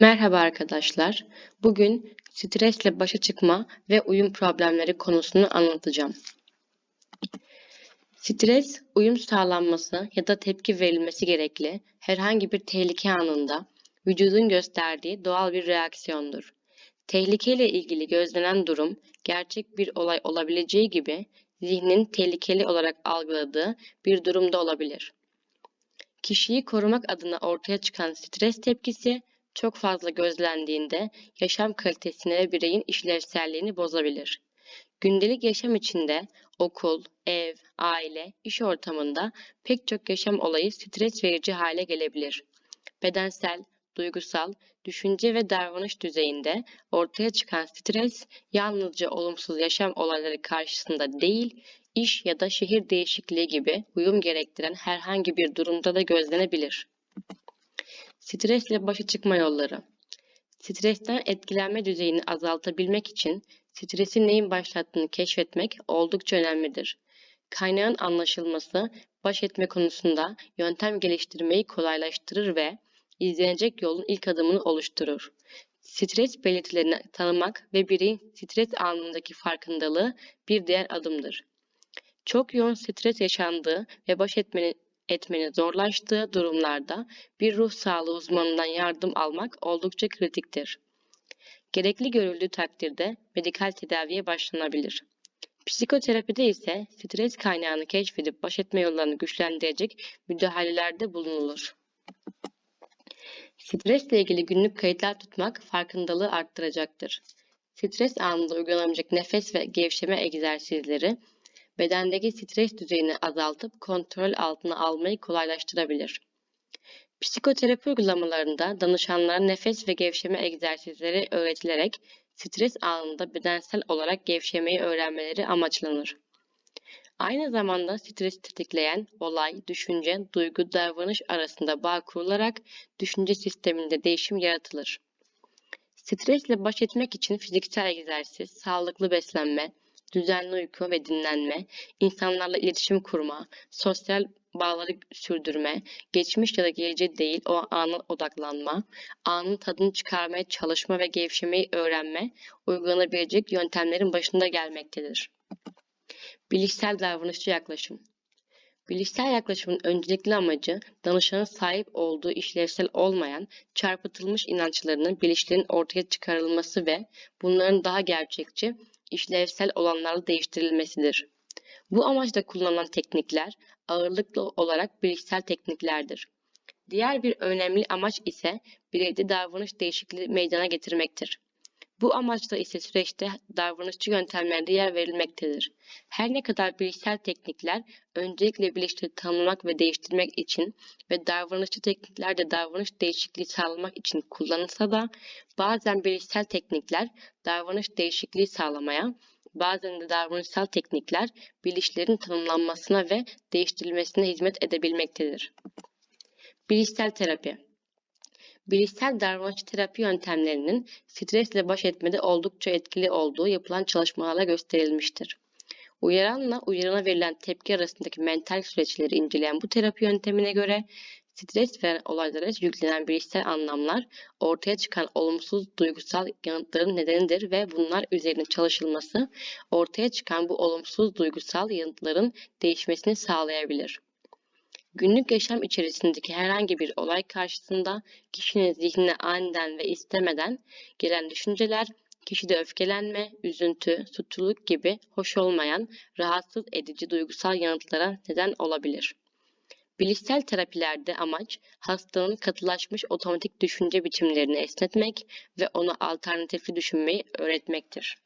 Merhaba arkadaşlar. Bugün stresle başa çıkma ve uyum problemleri konusunu anlatacağım. Stres, uyum sağlanması ya da tepki verilmesi gerekli herhangi bir tehlike anında vücudun gösterdiği doğal bir reaksiyondur. Tehlikeyle ilgili gözlenen durum gerçek bir olay olabileceği gibi zihnin tehlikeli olarak algıladığı bir durumda olabilir. Kişiyi korumak adına ortaya çıkan stres tepkisi çok fazla gözlendiğinde yaşam kalitesini ve bireyin işlevselliğini bozabilir. Gündelik yaşam içinde okul, ev, aile, iş ortamında pek çok yaşam olayı stres verici hale gelebilir. Bedensel, duygusal, düşünce ve davranış düzeyinde ortaya çıkan stres yalnızca olumsuz yaşam olayları karşısında değil, iş ya da şehir değişikliği gibi uyum gerektiren herhangi bir durumda da gözlenebilir. Stresle başa çıkma yolları. Stresten etkilenme düzeyini azaltabilmek için stresi neyin başlattığını keşfetmek oldukça önemlidir. Kaynağın anlaşılması baş etme konusunda yöntem geliştirmeyi kolaylaştırır ve izlenecek yolun ilk adımını oluşturur. Stres belirtilerini tanımak ve bireyin stres anındaki farkındalığı bir diğer adımdır. Çok yoğun stres yaşandığı ve baş etmenin etmenin zorlaştığı durumlarda bir ruh sağlığı uzmanından yardım almak oldukça kritiktir. Gerekli görüldüğü takdirde medikal tedaviye başlanabilir. Psikoterapide ise stres kaynağını keşfedip baş etme yollarını güçlendirecek müdahalelerde bulunulur. Stresle ilgili günlük kayıtlar tutmak farkındalığı arttıracaktır. Stres anında uygulanabilecek nefes ve gevşeme egzersizleri bedendeki stres düzeyini azaltıp kontrol altına almayı kolaylaştırabilir. Psikoterapi uygulamalarında danışanlara nefes ve gevşeme egzersizleri öğretilerek stres anında bedensel olarak gevşemeyi öğrenmeleri amaçlanır. Aynı zamanda stresi tetikleyen olay, düşünce, duygu, davranış arasında bağ kurularak düşünce sisteminde değişim yaratılır. Stresle baş etmek için fiziksel egzersiz, sağlıklı beslenme, düzenli uyku ve dinlenme, insanlarla iletişim kurma, sosyal bağları sürdürme, geçmiş ya da geleceğe değil o ana odaklanma, anın tadını çıkarmaya çalışma ve gevşemeyi öğrenme uygulanabilecek yöntemlerin başında gelmektedir. Bilişsel davranışçı yaklaşım Bilişsel yaklaşımın öncelikli amacı danışanın sahip olduğu işlevsel olmayan çarpıtılmış inançlarının bilinçlerin ortaya çıkarılması ve bunların daha gerçekçi işlevsel olanlarla değiştirilmesidir. Bu amaçla kullanılan teknikler ağırlıklı olarak bilişsel tekniklerdir. Diğer bir önemli amaç ise bireyde davranış değişikliği meydana getirmektir. Bu amaçla ise süreçte davranışçı yöntemlerde yer verilmektedir. Her ne kadar bilişsel teknikler öncelikle bilinçleri tanımlamak ve değiştirmek için ve davranışçı teknikler de davranış değişikliği sağlamak için kullanılsa da bazen bilişsel teknikler davranış değişikliği sağlamaya, bazen de davranışsal teknikler bilişlerin tanımlanmasına ve değiştirilmesine hizmet edebilmektedir. Bilişsel terapi Bilişsel davranış terapi yöntemlerinin stresle baş etmede oldukça etkili olduğu yapılan çalışmalarla gösterilmiştir. Uyaranla uyarana verilen tepki arasındaki mental süreçleri inceleyen bu terapi yöntemine göre stres veren olaylara yüklenen bilişsel anlamlar ortaya çıkan olumsuz duygusal yanıtların nedenidir ve bunlar üzerine çalışılması ortaya çıkan bu olumsuz duygusal yanıtların değişmesini sağlayabilir. Günlük yaşam içerisindeki herhangi bir olay karşısında kişinin zihnine aniden ve istemeden gelen düşünceler, kişide öfkelenme, üzüntü, suçluluk gibi hoş olmayan, rahatsız edici duygusal yanıtlara neden olabilir. Bilişsel terapilerde amaç hastanın katılaşmış otomatik düşünce biçimlerini esnetmek ve ona alternatifli düşünmeyi öğretmektir.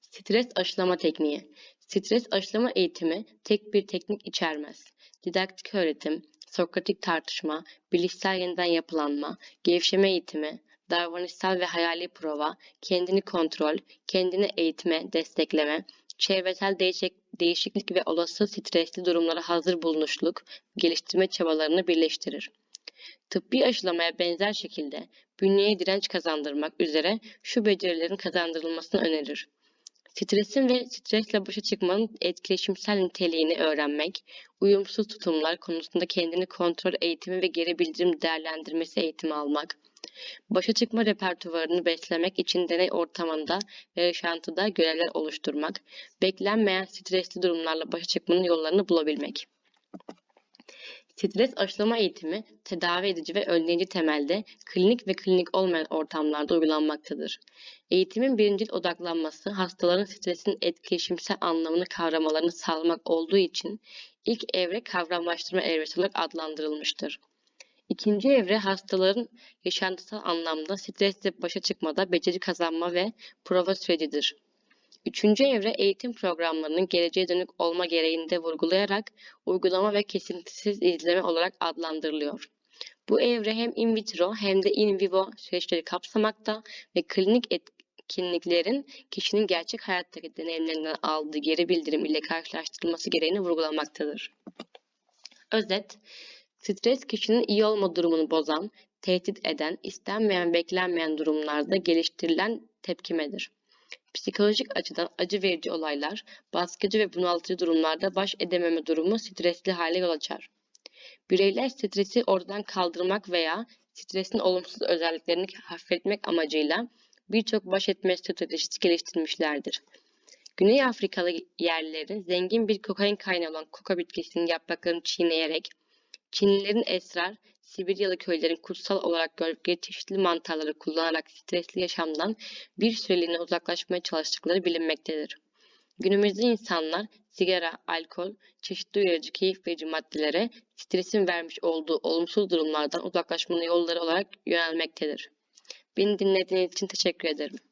Stres aşılama tekniği Stres aşılama eğitimi tek bir teknik içermez didaktik öğretim, sokratik tartışma, bilişsel yeniden yapılanma, gevşeme eğitimi, davranışsal ve hayali prova, kendini kontrol, kendini eğitme, destekleme, çevresel değişik, değişiklik ve olası stresli durumlara hazır bulunuşluk, geliştirme çabalarını birleştirir. Tıbbi aşılamaya benzer şekilde bünyeye direnç kazandırmak üzere şu becerilerin kazandırılmasını önerir. Stresin ve stresle başa çıkmanın etkileşimsel niteliğini öğrenmek, uyumsuz tutumlar konusunda kendini kontrol eğitimi ve geri bildirim değerlendirmesi eğitimi almak, Başa çıkma repertuvarını beslemek için deney ortamında ve yaşantıda görevler oluşturmak, beklenmeyen stresli durumlarla başa çıkmanın yollarını bulabilmek. Stres aşılama eğitimi tedavi edici ve önleyici temelde klinik ve klinik olmayan ortamlarda uygulanmaktadır. Eğitimin birincil odaklanması hastaların stresin etkileşimsel anlamını kavramalarını sağlamak olduğu için ilk evre kavramlaştırma evresi olarak adlandırılmıştır. İkinci evre hastaların yaşantısal anlamda stresle başa çıkmada beceri kazanma ve prova sürecidir. Üçüncü evre eğitim programlarının geleceğe dönük olma gereğini de vurgulayarak uygulama ve kesintisiz izleme olarak adlandırılıyor. Bu evre hem in vitro hem de in vivo süreçleri kapsamakta ve klinik etkinliklerin kişinin gerçek hayattaki deneyimlerinden aldığı geri bildirim ile karşılaştırılması gereğini vurgulamaktadır. Özet, stres kişinin iyi olma durumunu bozan, tehdit eden, istenmeyen, beklenmeyen durumlarda geliştirilen tepkimedir. Psikolojik açıdan acı verici olaylar, baskıcı ve bunaltıcı durumlarda baş edememe durumu stresli hale yol açar. Bireyler stresi ortadan kaldırmak veya stresin olumsuz özelliklerini hafifletmek amacıyla birçok baş etme stratejisi geliştirmişlerdir. Güney Afrikalı yerlileri zengin bir kokain kaynağı olan koka bitkisinin yapraklarını çiğneyerek Çinlilerin esrar, Sibiryalı köylerin kutsal olarak gördükleri çeşitli mantarları kullanarak stresli yaşamdan bir süreliğine uzaklaşmaya çalıştıkları bilinmektedir. Günümüzde insanlar sigara, alkol, çeşitli uyarıcı keyif verici maddelere stresin vermiş olduğu olumsuz durumlardan uzaklaşmanın yolları olarak yönelmektedir. Beni dinlediğiniz için teşekkür ederim.